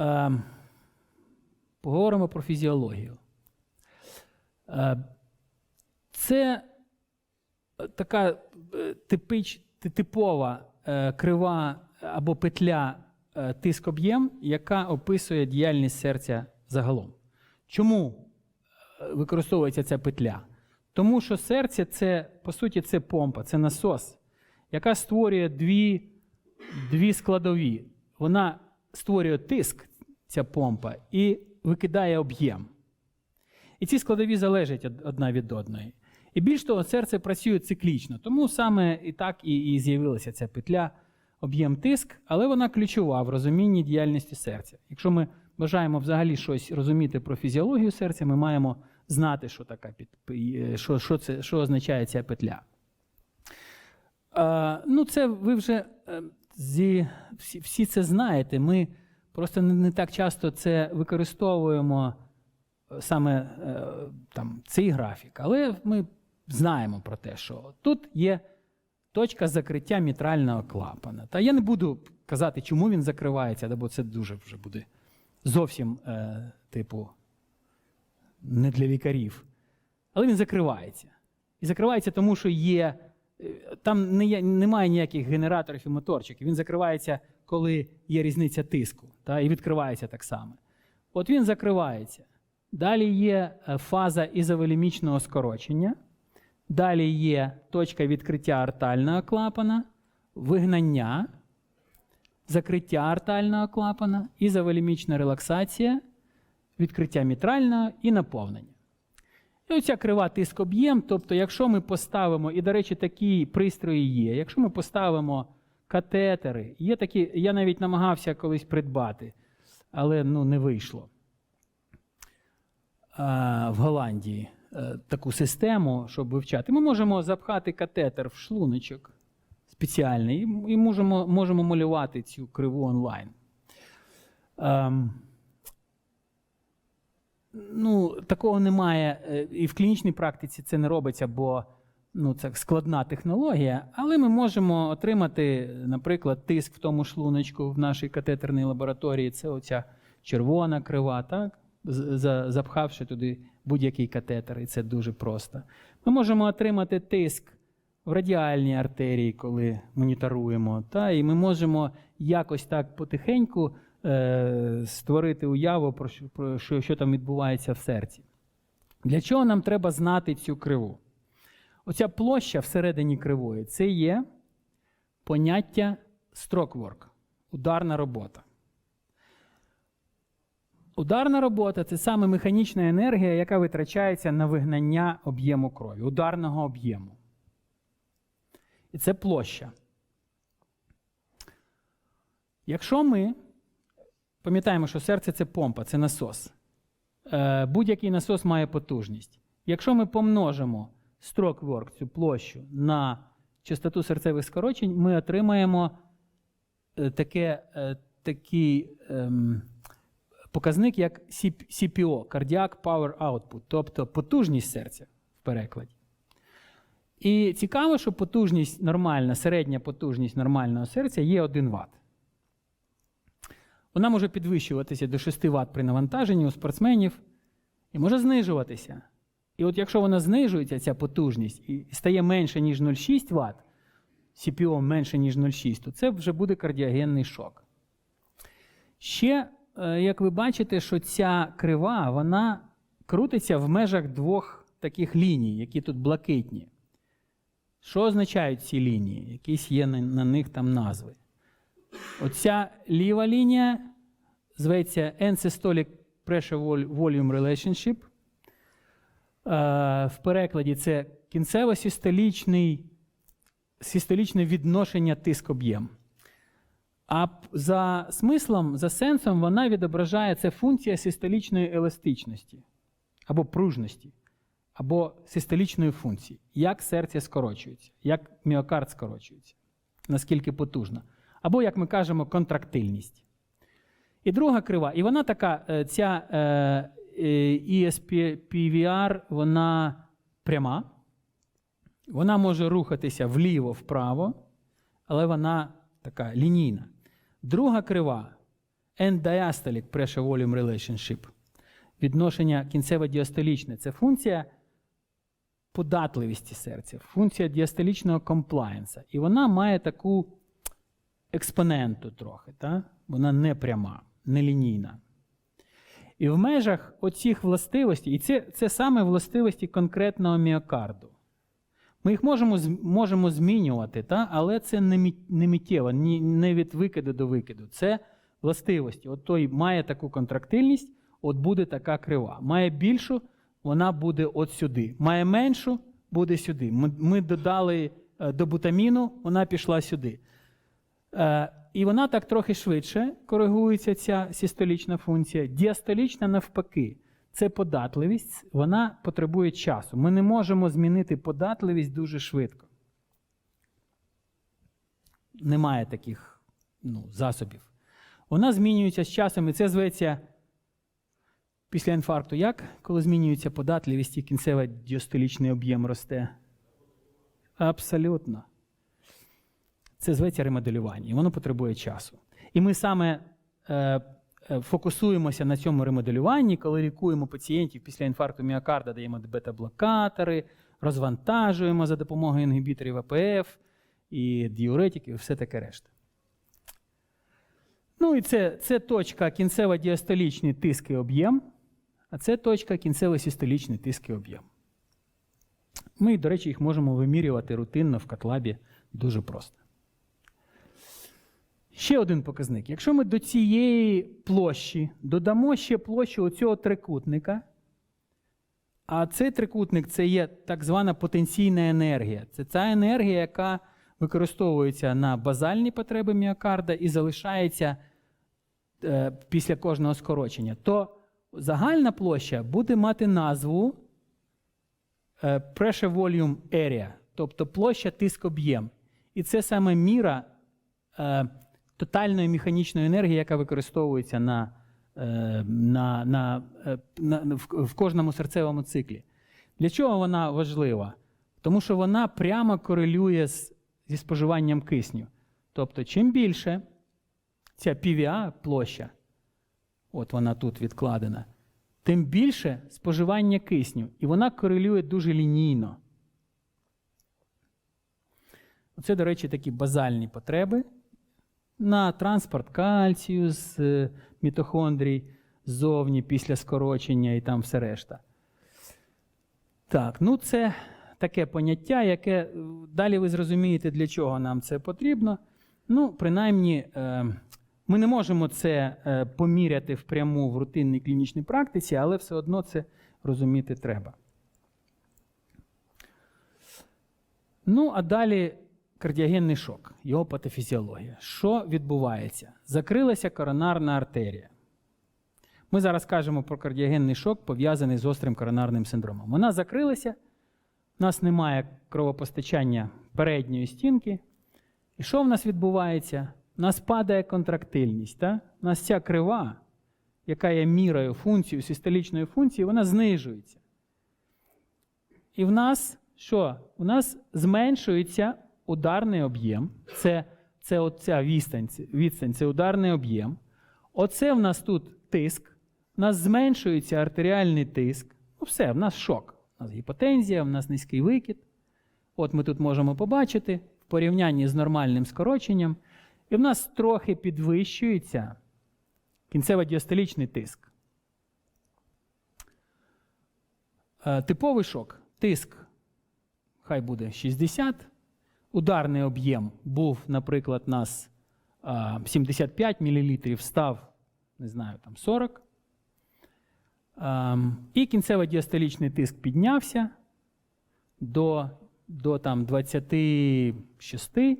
Е, поговоримо про фізіологію. Е, це така е, типич, типова е, крива або петля е, тиск-об'єм, яка описує діяльність серця загалом. Чому е, використовується ця петля? Тому що серце це, по суті, це помпа, це насос, яка створює дві, дві складові. Вона створює тиск, ця помпа, і викидає об'єм. І ці складові залежать одна від одної. І більш того, серце працює циклічно. Тому саме і так і, і з'явилася ця петля об'єм тиск, але вона ключова в розумінні діяльності серця. Якщо ми бажаємо взагалі щось розуміти про фізіологію серця, ми маємо знати, що така що, що, це, що означає ця петля. Е, ну, це ви вже е, зі, всі, всі це знаєте. Ми просто не, не так часто це використовуємо е, саме е, там, цей графік. Але ми знаємо про те, що тут є точка закриття мітрального клапана. Та я не буду казати, чому він закривається, бо це дуже вже буде зовсім, е, типу, не для лікарів. Але він закривається. І закривається тому, що є. Е, Там не немає ніяких генераторів і моторчиків. Він закривається, коли є різниця тиску, та, і відкривається так само. От він закривається. Далі є е, фаза ізоволемічного скорочення. Далі є точка відкриття артального клапана, вигнання, закриття артального клапана, ізоволемічна релаксація, відкриття мітрального і наповнення. І оця крива тиск об'єм. Тобто, якщо ми поставимо, і, до речі, такі пристрої є, якщо ми поставимо катетери, є такі, я навіть намагався колись придбати, але ну, не вийшло. А, в Голландії е, таку систему, щоб вивчати. Ми можемо запхати катетер в шлуночок спеціальний, і, можемо, можемо малювати цю криву онлайн. Ем, ну, такого немає. е, І в клінічній практиці це не робиться, бо ну, це складна технологія. Але ми можемо отримати, наприклад, тиск в тому шлуночку в нашій катетерній лабораторії. Це оця червона крива, так? Запхавши туди будь-який катетер, і це дуже просто. Ми можемо отримати тиск в радіальній артерії, коли моніторуємо, та, і ми можемо якось так потихеньку е, створити уяву про що, про що, що там відбувається в серці. Для чого нам треба знати цю криву? Оця площа всередині кривої це є поняття stroke-work, ударна робота. Ударна робота це саме механічна енергія, яка витрачається на вигнання об'єму крові, ударного об'єму. І це площа. Якщо ми пам'ятаємо, що серце це помпа, це насос. Е, Будь-який насос має потужність. Якщо ми помножимо stroke work, цю площу на частоту серцевих скорочень, ми отримаємо е, таке, е, такий ем, показник, як CPO Cardiac Power Output, тобто потужність серця в перекладі. І цікаво, що потужність нормальна, середня потужність нормального серця є 1 Вт. Вона може підвищуватися до 6 Вт при навантаженні у спортсменів і може знижуватися. І от якщо вона знижується, ця потужність, і стає менше, ніж 0,6 Вт, CPO менше, ніж 0,6, то це вже буде кардіогенний шок. Ще, е, як ви бачите, що ця крива вона крутиться в межах двох таких ліній, які тут блакитні. Що означають ці лінії? Якісь є на, на них там назви. Оця ліва лінія зветься End-Systolic Pressure Volume Relationship. Е, В перекладі це кінцево-систолічний систолічне відношення тиск-об'єм. А за смислом, за сенсом, вона відображає це функція систолічної еластичності або пружності, або систолічної функції. Як серце скорочується, як міокард скорочується, наскільки потужно. Або, як ми кажемо, контрактильність. І друга крива, і вона така, е, ця е, е, ESPVR, вона пряма. Вона може рухатися вліво-вправо, але вона така лінійна. Друга крива end diastolic pressure volume relationship. Відношення кінцево-діастолічне це функція податливості серця, функція діастолічного комплаєнса. І вона має таку експоненту трохи. Та? Вона не пряма, не лінійна. І в межах оцих властивостей, і це, це саме властивості конкретного міокарду. Ми їх можемо, можемо змінювати, та? але це не, не миттєво, не від викиду до викиду. Це властивості. От той має таку контрактильність, от буде така крива. Має більшу, вона буде от сюди. Має меншу, буде сюди. Ми, ми додали е, до бутаміну, вона пішла сюди. Е, і вона так трохи швидше коригується, ця систолічна функція. Діастолічна навпаки. Це податливість, вона потребує часу. Ми не можемо змінити податливість дуже швидко. Немає таких ну, засобів. Вона змінюється з часом, і це зветься після інфаркту. Як? Коли змінюється податливість і кінцевий діастолічний об'єм росте? Абсолютно. Це зветься ремоделювання, і воно потребує часу. І ми саме е, е, фокусуємося на цьому ремоделюванні, коли лікуємо пацієнтів після інфаркту міокарда, даємо бета-блокатори, розвантажуємо за допомогою інгібіторів АПФ і діуретиків, і все таке решта. Ну і це, це точка кінцево-діастолічний тиск і об'єм, а це точка кінцево-систолічний тиск і об'єм. Ми, до речі, їх можемо вимірювати рутинно в катлабі дуже просто. Ще один показник. Якщо ми до цієї площі додамо ще площу оцього трикутника, а цей трикутник це є так звана потенційна енергія. Це ця енергія, яка використовується на базальні потреби міокарда і залишається е, після кожного скорочення, то загальна площа буде мати назву е, pressure volume area, тобто площа тиск об'єм. І це саме міра е, тотальної механічної енергії, яка використовується на, е, на, на, е, на, в, в кожному серцевому циклі. Для чого вона важлива? Тому що вона прямо корелює з, зі споживанням кисню. Тобто, чим більше ця PVA площа, от вона тут відкладена, тим більше споживання кисню. І вона корелює дуже лінійно. Це, до речі, такі базальні потреби на транспорт кальцію з е, мітохондрій ззовні після скорочення і там все решта. Так, ну це таке поняття, яке е, далі ви зрозумієте, для чого нам це потрібно. Ну, принаймні, е, ми не можемо це поміряти впряму в рутинній клінічній практиці, але все одно це розуміти треба. Ну, а далі кардіогенний шок, його патофізіологія. Що відбувається? Закрилася коронарна артерія. Ми зараз кажемо про кардіогенний шок, пов'язаний з гострим коронарним синдромом. Вона закрилася, у нас немає кровопостачання передньої стінки. І що в нас відбувається? У нас падає контрактильність. Та? У нас ця крива, яка є мірою функцією, систолічної функції, вона знижується. І в нас що? У нас зменшується ударний об'єм. Це, це оця відстань, відстань, це ударний об'єм. Оце в нас тут тиск. У нас зменшується артеріальний тиск. Ну, все, в нас шок. У нас гіпотензія, в нас низький викид. От ми тут можемо побачити в порівнянні з нормальним скороченням. І в нас трохи підвищується кінцево-діастолічний тиск. Е, Типовий шок. Тиск хай буде 60. Ударний об'єм був, наприклад, у нас 75 мл, став, не знаю, там 40. Ем, І кінцево-діастолічний тиск піднявся до, до там, 26. І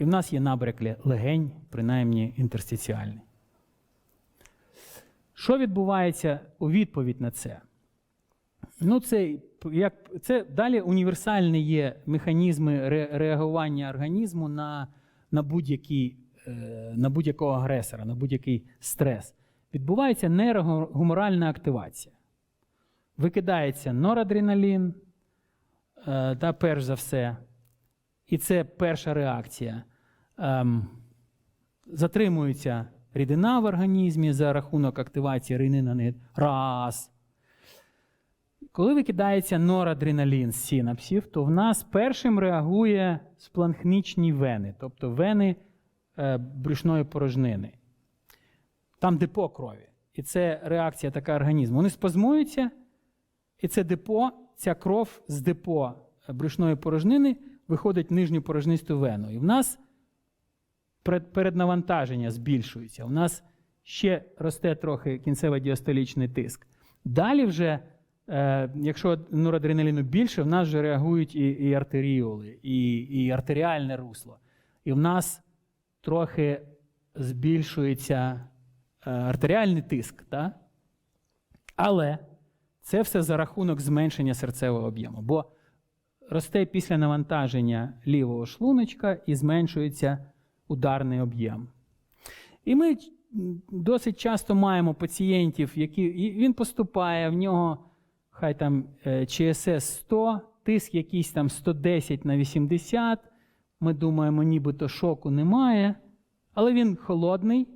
в нас є набряк легень, принаймні інтерстиціальний. Що відбувається у відповідь на це? Ну, це, як, це далі універсальні є механізми ре, реагування організму на, на, будь-який, е, на будь-якого агресора, на будь-який стрес. Відбувається нейрогуморальна активація. Викидається норадреналін, е, та, перш за все, і це перша реакція. Ем, затримується рідина в організмі за рахунок активації ренина. Раз. Коли викидається норадреналін з синапсів, то в нас першим реагує спланхнічні вени, тобто вени е, брюшної порожнини. Там депо крові. І це реакція така організму. Вони спазмуються, і це депо, ця кров з депо брюшної порожнини виходить в нижню порожнисту вену. І в нас переднавантаження збільшується. У нас ще росте трохи кінцево-діастолічний тиск. Далі вже, е, якщо норадреналіну більше, в нас вже реагують і, і артеріоли, і, і артеріальне русло. І в нас трохи збільшується е, артеріальний тиск. Да? Але це все за рахунок зменшення серцевого об'єму. Бо росте після навантаження лівого шлуночка і зменшується ударний об'єм. І ми досить часто маємо пацієнтів, які і він поступає, в нього хай там е, ЧСС 100, тиск якийсь там 110 на 80. Ми думаємо, нібито шоку немає, але він холодний,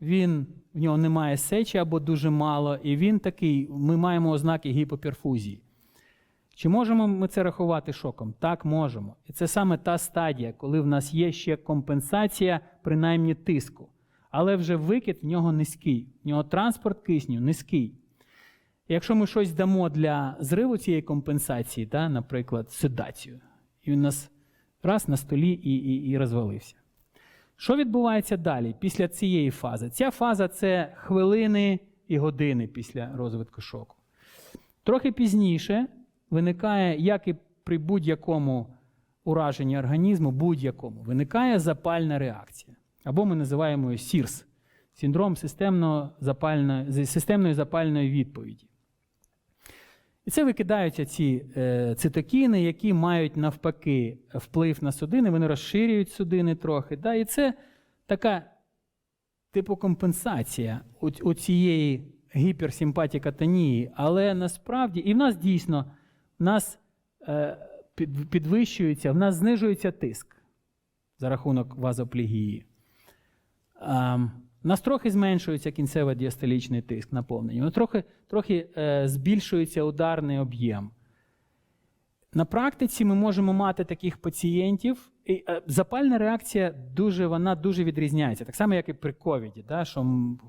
він, в нього немає сечі або дуже мало, і він такий, ми маємо ознаки гіпоперфузії. Чи можемо ми це рахувати шоком? Так, можемо. І це саме та стадія, коли в нас є ще компенсація, принаймні тиску. Але вже викид в нього низький. В нього транспорт кисню низький. Якщо ми щось дамо для зриву цієї компенсації, та, наприклад, седацію, і він у нас раз на столі і, і, і розвалився. Що відбувається далі після цієї фази? Ця фаза це хвилини і години після розвитку шоку. Трохи пізніше виникає, як і при будь-якому ураженні організму, будь-якому, виникає запальна реакція. Або ми називаємо її СІРС синдром системно запальної, системної запальної відповіді. І це викидаються ці е, цитокіни, які мають навпаки вплив на судини, вони розширюють судини трохи. Да? І це така типу компенсація у, цієї гіперсимпатікатонії. Але насправді, і в нас дійсно в нас е, під, підвищується, в нас знижується тиск за рахунок вазоплігії. У нас трохи зменшується кінцево діастолічний тиск наповнення, ну, трохи, трохи е, збільшується ударний об'єм. На практиці ми можемо мати таких пацієнтів. І, е, запальна реакція дуже, вона дуже відрізняється. Так само, як і при ковіді, да, що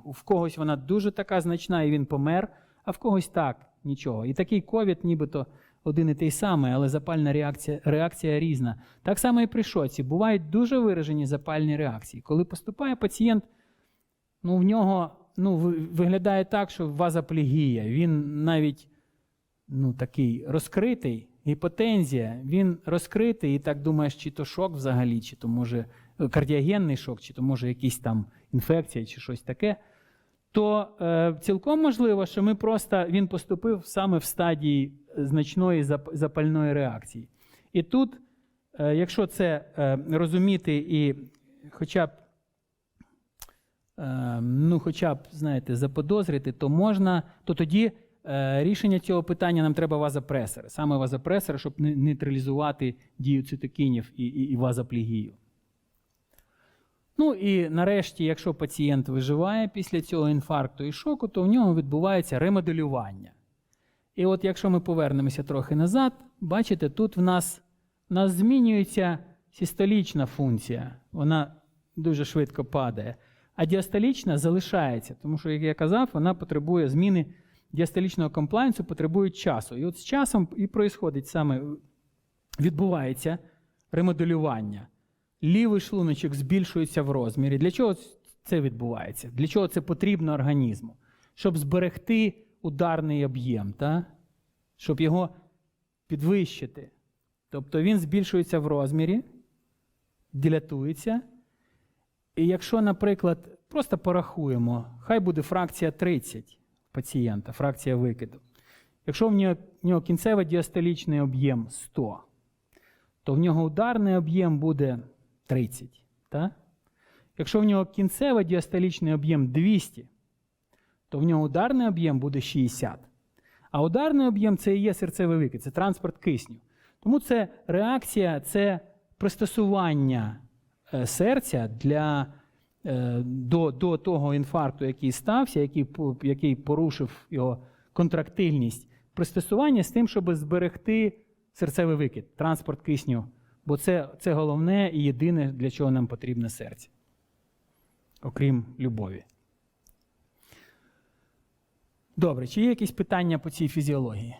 в когось вона дуже така значна, і він помер, а в когось так, нічого. І такий ковід, нібито один і той самий, але запальна реакція, реакція різна. Так само і при шоці. Бувають дуже виражені запальні реакції. Коли поступає пацієнт, ну, в нього ну, виглядає так, що вазоплегія. Він навіть ну, такий розкритий, гіпотензія, він розкритий і так думаєш, чи то шок взагалі, чи то може е, кардіогенний шок, чи то може якась там інфекція, чи щось таке. То е, цілком можливо, що ми просто він поступив саме в стадії значної запальної реакції. І тут, е, якщо це е, розуміти і хоча б ну, хоча б, знаєте, заподозрити, то можна, то тоді е, рішення цього питання нам треба вазопресори. Саме вазопресори, щоб не- нейтралізувати дію цитокінів і, і, і вазоплігію. Ну і нарешті, якщо пацієнт виживає після цього інфаркту і шоку, то в нього відбувається ремоделювання. І от якщо ми повернемося трохи назад, бачите, тут в нас, в нас змінюється систолічна функція, вона дуже швидко падає. А діастолічна залишається, тому що, як я казав, вона потребує зміни діастолічного комплайнсу, потребує часу. І от з часом і происходить саме відбувається ремоделювання. Лівий шлуночок збільшується в розмірі. Для чого це відбувається? Для чого це потрібно організму? Щоб зберегти ударний об'єм, та? щоб його підвищити. Тобто він збільшується в розмірі, дилятується. І якщо, наприклад, просто порахуємо, хай буде фракція 30 пацієнта, фракція викиду. Якщо в нього, в нього кінцево діастолічний об'єм 100, то в нього ударний об'єм буде 30. Так? Якщо в нього кінцево діастолічний об'єм 200, то в нього ударний об'єм буде 60. А ударний об'єм це і є серцевий викид, це транспорт кисню. Тому це реакція, це пристосування серця для е, до, до того інфаркту, який стався, який, який порушив його контрактильність, пристосування з тим, щоб зберегти серцевий викид, транспорт кисню. Бо це, це головне і єдине, для чого нам потрібне серце, окрім любові. Добре, чи є якісь питання по цій фізіології?